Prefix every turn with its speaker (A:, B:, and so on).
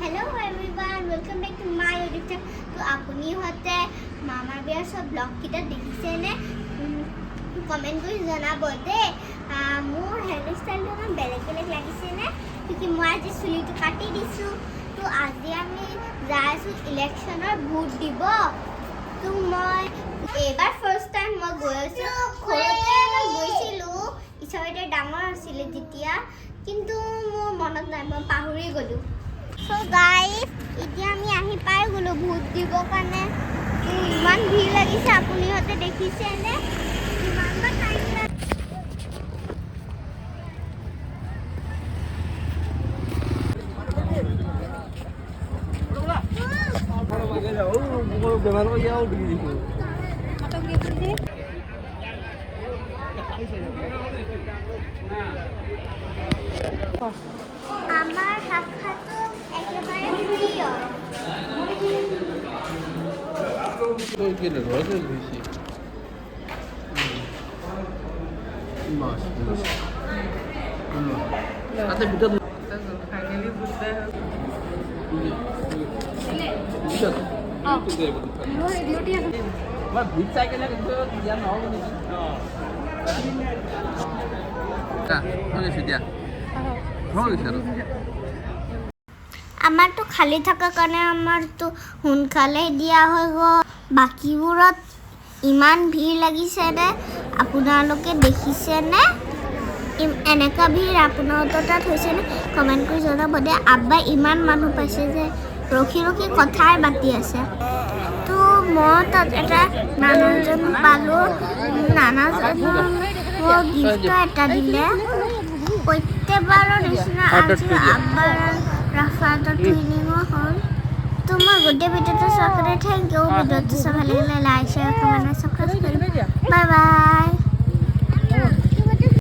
A: Hello' everyone welcome back to my YouTube channel তো আপুনিহঁতে মামাৰ বিয়াৰ চব ব্লগকেইটা দেখিছেনে? কমেণ্ট কৰি জনাব দেই মোৰ হেয়াৰ ষ্টাইলটো অকণ বেলেগ বেলেগ লাগিছেনে কিয় মই আজি চুলিটো কাটি দিছোঁ। তো আজি আমি যাই আছোঁ ইলেকশ্যনৰ ভোট দিব। তো মই এইবাৰ ফাৰ্ষ্ট টাইম মই গৈ আছোঁ। সৰুতে এবাৰ গৈছিলোঁ। ঈশ্বৰতে ডাঙৰ আছিলে তেতিয়া কিন্তু মোৰ মনত নাই, মই পাহৰি গ'লোঁ। চ' গাইজ এতিয়া আমি আহি পাই গ'লোঁ ভোট দিবৰ কাৰণে। ইমান ভিৰ লাগিছে আপুনিহঁতে দেখিছেনে?
B: দিছোঁ 또 이렇게 러를 드시. 맛. আচ্ছা বিটা
C: ফাইনেলি বুঝতে
B: আমার ভিট সাইকেলে কিন্তু দিয়া নহ'ব নেকি হৈ গৈছে দিয়া হৈ গৈছে আৰু
A: আমাৰতো খালী থকাৰ কাৰণে আমাৰতো সোনকালে দিয়া হৈ গ'ল বাকীবোৰত ইমান ভিৰ লাগিছেনে? আপোনালোকে দেখিছেনে? এনেকুৱা ভিৰ আপোনালোকৰ তাত হৈছেনে? কমেণ্ট কৰি জনাব দে। আব্বাই ইমান মানুহ পাইছে যে ৰখি ৰখি কথাই পাতি আছে। তো মই তাত এটা নানাজন পালোঁ। নানাজনৰ মোক গিফ্ট এটা দিলে। প্ৰত্যেকবাৰৰ নিচিনা আজি আব্বাৰ ৰাফাতৰ টুইনিঙো হ'ল। ভিডিঅ'টো চোৱাৰ কাৰণে থেংক ইউ ভালো লাগিলে লাইক শ্বেয়াৰ কমেণ্ট